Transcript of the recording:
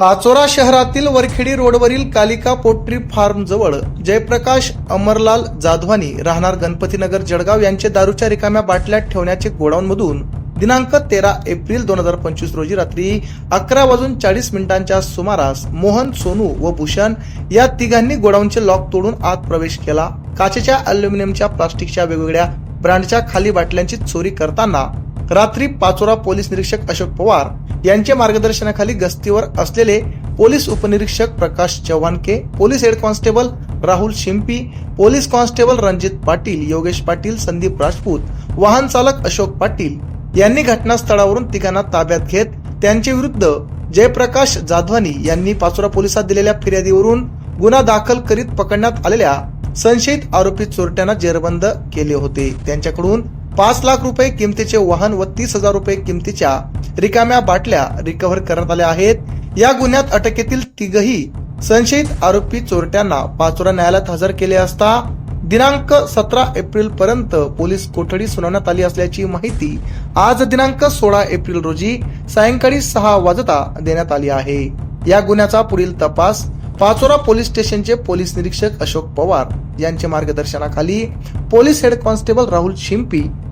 पाचोरा शहरातील वरखेडी रोडवरील Kalika pottery form जवळ जयप्रकाश अमरलाल जाधवानी राहणार गणपतीनगर जळगाव यांचे दारूच्या रिकाम्या बाटल्यात ठेवण्याचे गोडाऊनमधून दिनांक तेरा एप्रिल दोन हजार पंचवीस रोजी रात्री अकरा वाजून चाळीस मिनिटांच्या सुमारास मोहन सोनू व भूषण या तिघांनी गोडाऊनचे लॉक तोडून आत प्रवेश केला. काचेच्या अल्युमिनियमच्या प्लास्टिकच्या वेगवेगळ्या ब्रँडच्या खाली बाटल्यांची चोरी करताना रात्री पाचोरा पोलीस निरीक्षक अशोक पवार यांच्या मार्गदर्शनाखाली गस्तीवर असलेले पोलीस उपनिरीक्षक Prakash Chavhanke police head constable Rahul Shimpi police constable Ranjit Patil Yogesh Patil Sandeep Rajput वाहन चालक अशोक पाटील यांनी घटनास्थळावरून तिघांना ताब्यात घेत त्यांच्या विरुद्ध जयप्रकाश जाधवानी यांनी पाचोरा पोलिसात दिलेल्या फिर्यादीवरून गुन्हा दाखल करीत पकडण्यात आलेल्या संशयित आरोपी चोरट्यांना जेरबंद केले होते. त्यांच्याकडून पाच लाख रुपये किमतीचे वाहन व तीस हजार रुपये किमतीच्या रिकाम्या बाटल्या रिकव्हर करण्यात आल्या आहेत. या गुन्ह्यात अटकेतील तिघही संशयित आरोपी चोरट्यांना पाचोरा न्यायालयात हजर केले असता दिनांक सतरा एप्रिल पर्यंत पोलीस कोठडी सुनावण्यात आली असल्याची माहिती आज दिनांक सोळा एप्रिल रोजी सायंकाळी सहा वाजता देण्यात आली आहे. या गुन्ह्याचा पुढील तपास पाचोरा पोलीस स्टेशनचे पोलीस निरीक्षक अशोक पवार यांच्या मार्गदर्शनाखाली police head constable Rahul Shimpi